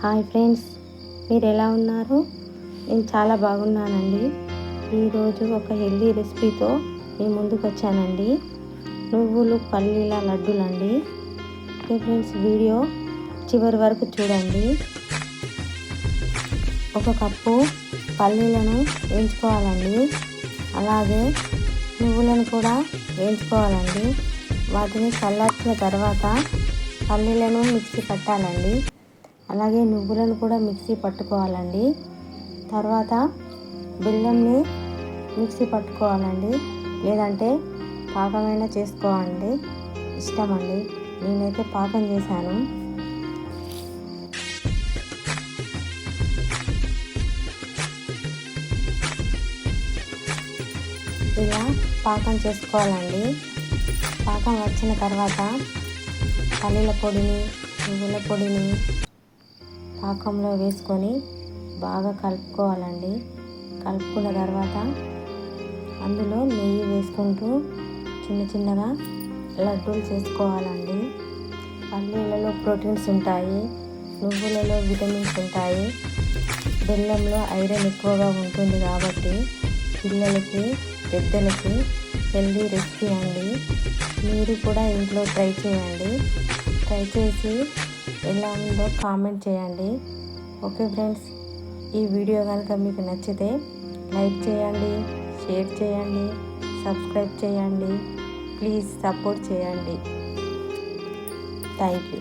Hi friends మీరు ఎలా ఉన్నారు? నేను చాలా బాగున్నానండి. ఈరోజు ఒక హెల్దీ రెసిపీతో నేను ముందుకు వచ్చానండి. నువ్వులు పల్లీల లడ్డూలండి. ఓకే ఫ్రెండ్స్ వీడియో చివరి వరకు చూడండి. ఒక కప్పు పల్లీలను వేయించుకోవాలండి. అలాగే నువ్వులను కూడా వేయించుకోవాలండి. వాటిని చల్లార్చిన తర్వాత పల్లీలను మిక్సీ పట్టాలండి. అలాగే నువ్వులను కూడా మిక్సీ పట్టుకోవాలండి. తర్వాత బెల్లంని మిక్సీ పట్టుకోవాలండి. లేదంటే పాకమైనా చేసుకోవాలండి. ఇష్టం అండి నేనైతే పాకం చేశాను. ఇలా పాకం చేసుకోవాలండి. పాకం వచ్చిన తర్వాత పల్లీల పొడిని నువ్వుల పొడిని పాకంలో వేసుకొని బాగా కలుపుకోవాలండి. కలుపుకున్న తర్వాత అందులో నెయ్యి వేసుకుంటూ చిన్న చిన్నగా లడ్డూలు చేసుకోవాలండి. పల్లీలలో ప్రోటీన్స్ ఉంటాయి నువ్వులలో విటమిన్స్ ఉంటాయి. బెల్లంలో ఐరన్ ఎక్కువగా ఉంటుంది కాబట్టి పిల్లలకి పెద్దలకి హెల్దీ రెసిపీ అండి. మీరు కూడా ఇంట్లో ట్రై చేయండి. ట్రై చేసి ఎలా ఉందో కామెంట్ చేయండి. ఓకే ఫ్రెండ్స్ ఈ వీడియో కనుక మీకు నచ్చితే లైక్ చేయండి షేర్ చేయండి సబ్స్క్రైబ్ చేయండి. ప్లీజ్ సపోర్ట్ చేయండి. Thank you